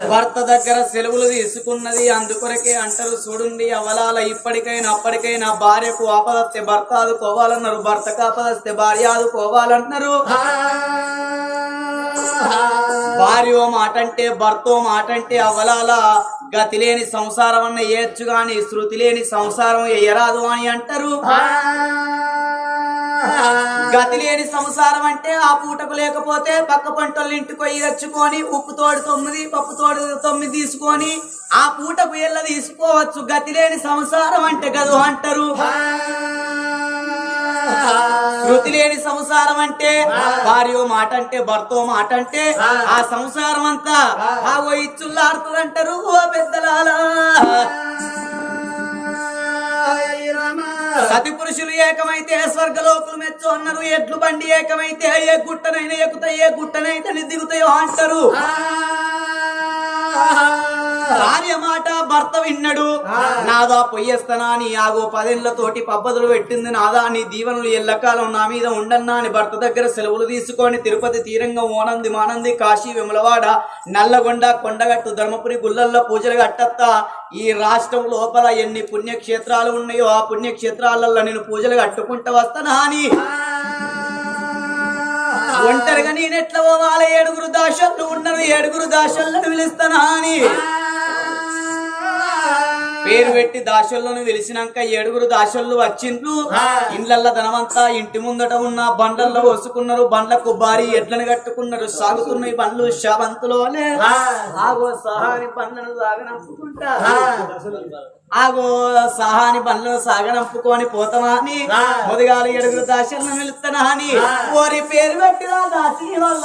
భర్త దగ్గర సెలవులు తీసుకున్నది అందుకొరకే అంటారు చూడండి అవలాల ఇప్పటికైనా అప్పటికైనా భార్యకు ఆపదస్తే భర్త ఆదుకోవాలన్నారు భర్తకు ఆపదస్తే భార్య ఆదుకోవాలన్నారు భార్య మాట అంటే భర్త మాట అంటే అవలాల గతి లేని సంసారం అన్న ఏచ్చు గాని శృతి లేని సంసారం ఎయ్యరాదు అని అంటారు. గతి లేని సంసారం అంటే ఆ పూటకు లేకపోతే పక్క పంటలు ఇంటికి పోయి తెచ్చుకొని ఉప్పు తోడు తొమ్మిది పప్పు తోడు తొమ్మిది తీసుకొని ఆ పూటకు ఎల్ల తీసుకోవచ్చు. గతి లేని సంసారం అంటే గదు అంటారు. శృతి లేని సంసారం అంటే భార్య మాట అంటే భర్త మాట అంటే ఆ సంసారం అంతా. ఆ ఓ ఇచ్చుల్లాడుతుందంటారు ఓ పెద్దలాలా. సతి పురుషులు ఏకమైతే స్వర్గలోకులు మెచ్చు అన్నారు. ఎడ్లు బండి ఏకమైతే ఏ గుట్టనైనా ఎక్కుతాయి ఏ గుట్టనైతే దిగుతాయో అంటారు. భార్య మాట భర్త విన్నాడు. నాదా పొయ్యేస్తానా అని ఆగో పదేళ్ళతోటి పబ్బదులు పెట్టింది నాదా నీ దీవెనలు ఎల్లకాలం నా మీద ఉండన్నా అని భర్త దగ్గర సెలవులు తీసుకొని తిరుపతి తీరంగా ఓనంది మానంది కాశీ విమలవాడ నల్లగొండ కొండగట్టు ధర్మపురి గుళ్ళల్లో పూజలు కట్టత్తా. ఈ రాష్ట్రం లోపల ఎన్ని పుణ్యక్షేత్రాలు ఉన్నాయో ఆ పుణ్యక్షేత్రాలలో నేను పూజలు కట్టుకుంటూ వస్తానా అని ఒంటరిగా నేనెట్లా పోవాలి? ఏడుగురు దాసళ్ళు ఉన్నారు ఏడుగురు దాసళ్ళను పిలుస్తానా అని పేరు పెట్టి దాసళ్ళను పిలిచినాక ఏడుగురు దాసళ్ళు వచ్చిండ్రు. ఇండ్లల్లో ధనమంతా ఇంటి ముందట ఉన్న బండ్లల్లో వసుకున్నారు బండ్ల కొబ్బారి ఎడ్లను కట్టుకున్నారు. సాగుతున్నాయి బండ్లు శావంతులోనే. ఆగో సహాని బండ్లను సాగనంపుకుంటా. ఆగో సహాని బండ్లను సాగనంపుకొని పోతామా అని మొదగాలు ఏడుగురు దాసలను పిలుస్తానా అని ఓరి పేరు పెట్టిన దాసి వల్ల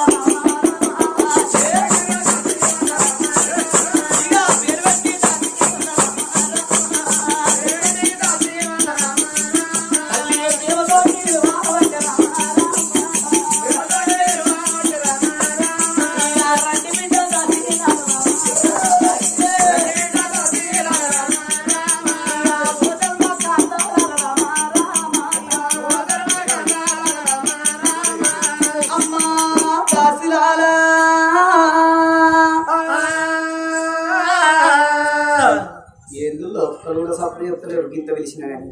ఎందులో ఒక్కరు కూడా సపరేట్ చెప్తలేరు గింత పిలిచిన కానీ.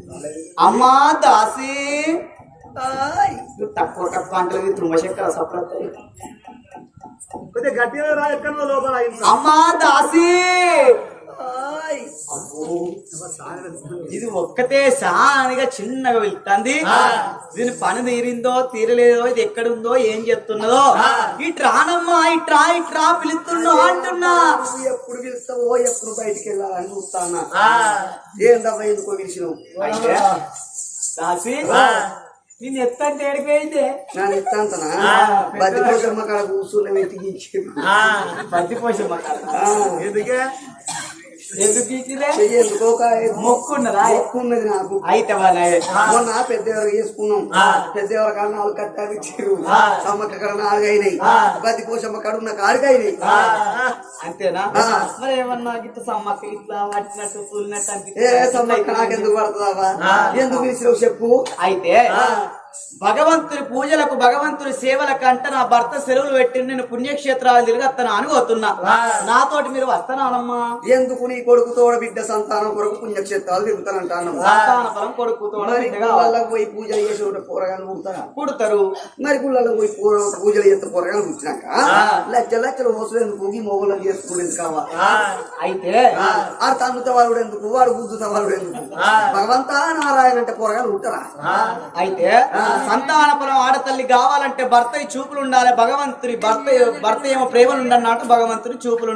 అమ్మా దాసి! తక్కువ తక్కువ అంటే తుమ్మశక్కర సపరేట్ కొద్దిగా గట్టిగా రా ఎక్కడ లోపల. అమ్మా దాసి! ఇది ఒక్కటే సానిగా చిన్నగా వెళ్తుంది. దీని పని తీరిందో తీరలేదో ఇది ఎక్కడుందో ఏం చెప్తున్నదో ఇట్రానమ్మా ఇట్రా ఇట్రా పిలుస్తున్నా అంటున్నా. నువ్వు ఎప్పుడు పిలుస్తావో ఎప్పుడు బయటికి వెళ్ళాలని చూస్తానా? ఏందబ్బా ఎందుకో పిలిచినావు? దాసి నేను ఎత్తంటే ఏడిపోయింది నా ఎత్తాంతనా? కోసం అక్కడ కూర్చుని వెతికి పత్తి పోషమ్మ ఎందుకే ఎందుకు ఇచ్చిరే చెయ్యి ఎందుకో మొక్కున్నదా నాకు. అయితే మొన్న పెద్ద ఎవరు చేసుకున్నాం. పెద్ద ఎవరి కాడ నాలుగు కట్టాలు ఇచ్చారు సమ్మక్క కాడ నాలుగు అయినాయి. కోసమ్మ కాడ ఉన్న అయినాయి. అంతేనా. మరి ఏమన్నా గిట్ట సమ్మక్క ఇట్లా పట్టినట్టు కూలినట్టు ఏ. సమ్మక్క నాకెందుకు పడుతుందావా ఎందుకు పిలిచినావు చెప్పు. అయితే భగవంతుని పూజలకు భగవంతుని సేవలకు అంటే నా భర్త సెలవులు పెట్టి నేను పుణ్యక్షేత్రాలు తిరిగత్తను అనుకోతున్నా నాతోటి మీరు వస్తానమ్మా ఎందుకు నీ కొడుకు తోడ బిడ్డ సంతానం కొరకు పుణ్యక్షేత్రాలు తిరుగుతానంటాను సంతాన ఫలం కొడుకు మరి గుళ్ళకు పోయి పూజలు చేసి పోరగాలు మరి పోయి చేస్తే పోరగాలు పుట్టినాక లచ్చ లచ్చలు మోసలు ఎందుకు? ఈ మొగలు చేసుకునేది కావాలి? అయితే ఆడు తన్నుత వాడు ఎందుకు? వాడు గుద్దుత వాడు ఎందుకు భగవంతా నారాయణ అంటే పోరగాలు ఉంటారా అయితే సంతాన ఫలం ఆడతల్లి కావాలంటే భర్త చూపులు ఉండాలి భగవంతుని భర్త భర్త ఏమో ప్రేమలు ఉండన్నట్టు భగవంతుని చూపులు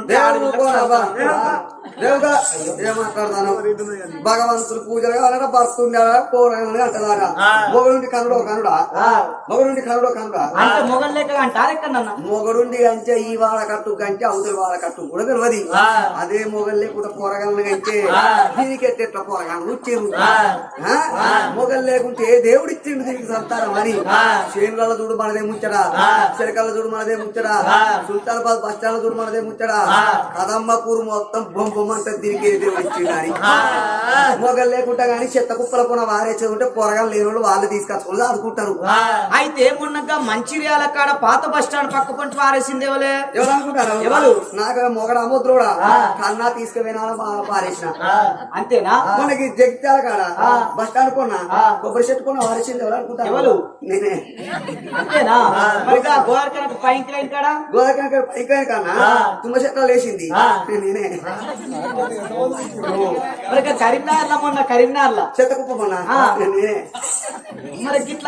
భగవంతుడు పూజలు కావాలన్నా భర్త ఉండాలా? పోరాలని అంటారా మొగడుండి కనుడో కనుడా? మొగడుండి కనుడో కనుడా? అంటే మొగల్ లెక్క అంటారు ఎక్కడన్నా మొగడుండి కంటే ఈ వాడ కట్టు కంటే అవతల వాడ కట్టు కూడా తెలియదు. అదే మొగలు లేకుండా పోరగాలను కంటే దీనికి ఎట్లా పోరగాను వచ్చేరు మొగలు లేకుంటే దేవుడు ఇచ్చిండు దీనికి సంతానం అని. చేనుల చూడు మనదే ముచ్చడా చిరకల చూడు మనదే ముచ్చడా సుల్తానాబాద్ బస్ స్టాండ్ చూడు మనదే ముచ్చడా కదమ్మపూర్ మొత్తం బొమ్మ బొమ్మ అంతా దీనికి వచ్చిందని మొగలు లేకుండా గానీ చెత్త కుప్పల కొన వారేసి ఉంటే పొరగాలు లేని వాళ్ళు వాళ్ళు తీసుకొచ్చుకొని ఆడుకుంటారు. అయితే మొన్నగా మంచిర్యాల కాడ పాత బస్ స్టాండ్ పక్క పంట పారేసింది ఎవలే? ఎవరు అనుకుంటారు ఎవరు? నాకు మొగడ అమ్ముద్రోడా కన్నా తీసుకుపోయినా పారేసిన. అంతేనా? మనకి జగిత్యాల కాడ బస్ స్టాండ్ కొన్నా కొబ్బరి చెట్టు కొన్నా వారేసింది ఎవరు అనుకుంటారు ఎవరు? నేనే. అంతేనా? మరి కాడ? గోదావరి పైకి కన్నా తుమ్మ చెట్ల లేచింది. నేనే. మరి కరీంనగర్లో మొన్న కరీంనగర్లో చెత్త కుప్ప కొన్నా ఆ. నేనే. మరి గిట్ల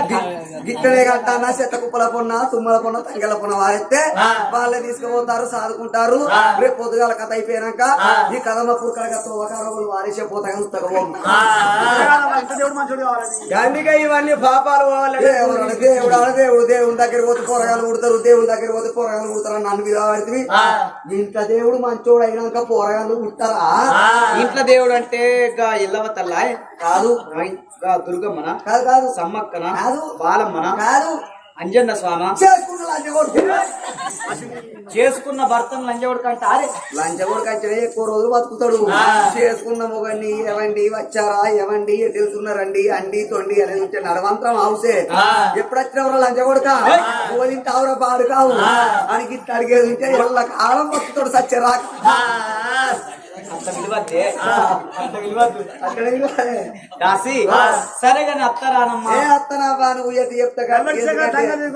గిట్టనే కట్టానా? చెత్త కుప్పల పొన్న తుమ్మల పొన్న తంగెల పొన్న వారెత్తే వాళ్ళే తీసుకుపోతారు సాదుకుంటారు. రేపు పొద్దుగాల కథ అయిపోయాక ఈ కథమ పురకడగా తోవకారములు వారేసే పోతా దేవుడు మంచోడు ఇవన్నీ పాపాలు దేవుడు దేవుడు దేవుడు దేవుని దగ్గర పోతే పోరగాలు పుడతారు దేవుని దగ్గర పోతే పోరగాలు పుడతారు అని నన్ను పడితే ఇంట్లో దేవుడు మంచోడు అయినాక పోరగాలు పుడతారా? ఇంట్లో దేవుడు అంటే ఇల్లవ తల్లా? కాదు. దుర్గమ్మన? కాదు కాదు. సమ్మక్కన? కాదు. బాలమ్మన? కాదు. అంజన్న స్వామ? చేసుకున్న కొడుకు చేసుకున్న భర్తను అరే లంచ కొడుకు అంటే ఎక్కువ రోజులు బతుకుతాడు. చేసుకున్న మొగన్ని ఎవండి వచ్చారా ఎవండి వెళ్తున్నారండి అండి తొండి అనేది ఉంటే నడవంతరం హౌసే. ఎప్పుడు వచ్చినవరా లంచ కొడుక పోలింటావురా పాడు కావు. గిట్ట అడిగేది ఉంటే ఎల్ల కాలం బతుకుతాడు సత్యరా అంత విలువద్దే. అంత విలువద్దు. అక్కడ సరే కానీ అత్తరానమ్మా. ఏ నువ్వు చెప్తా కాబట్టి ఇచ్చిన కాడ తంగలు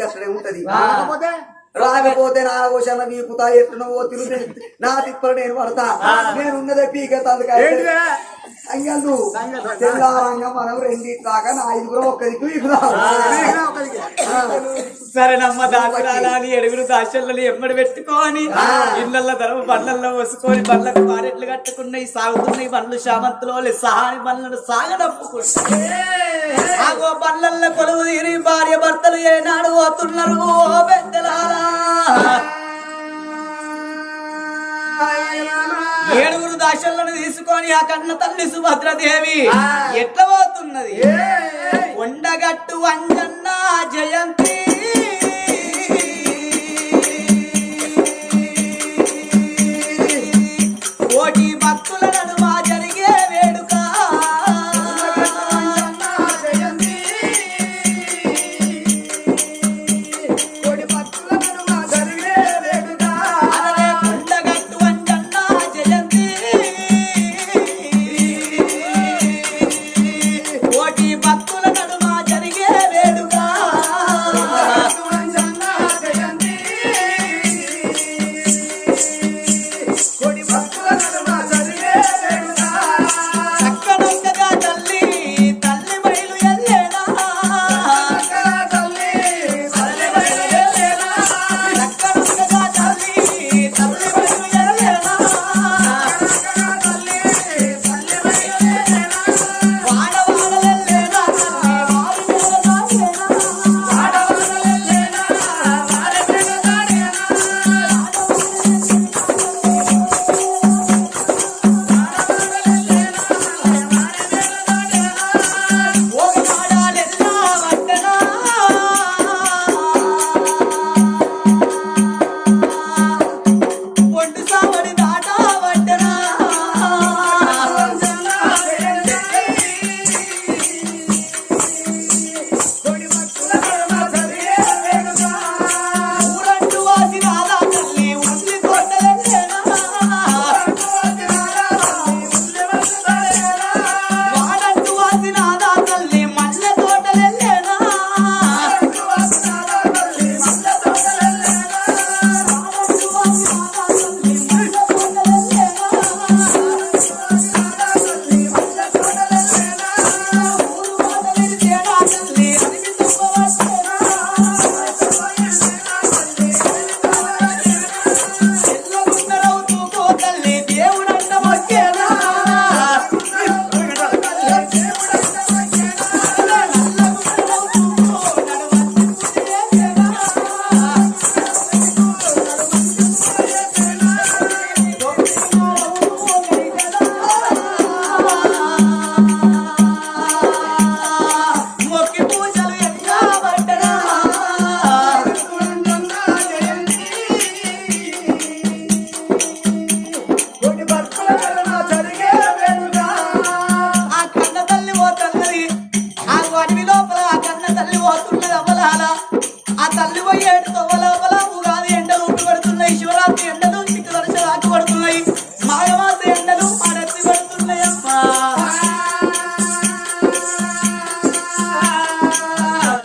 గట్టడే ఉంటది. రాకపోతే? నా వీకుతా ఎట్టు నువ్వు తిరుగు నా తిప్పలు నేను పడతా. నేను ఉన్నదే పీకే ఏంటిదే? అంగళ్ళు తెల్లారంగా మనం రెండిట్లాగా నా ఐదుగురు ఒక్కరికి. సరేనమ్మ దాకురాలా అని ఎడుగురు దాశల్ని ఎమ్మడి పెట్టుకొని ఇళ్ళల్లో ధరమ బండ్లల్లో వసుకొని బండ్లకు మారెట్లు కట్టుకున్నాయి సాగుతున్నాయి బండ్లు శామంతులో సహాని బండ్లను బండ్లల్లో కొలువు తీరి భార్య భర్తలు ఏనాడు పోతున్నారు ఓ పెద్దలారా. ఏడుగురు దాశలను తీసుకొని ఆ కన్న తల్లి సుభద్రదేవి ఎట్లా పోతున్నది? కొండగట్టు అంజన్న జయంతి Thank.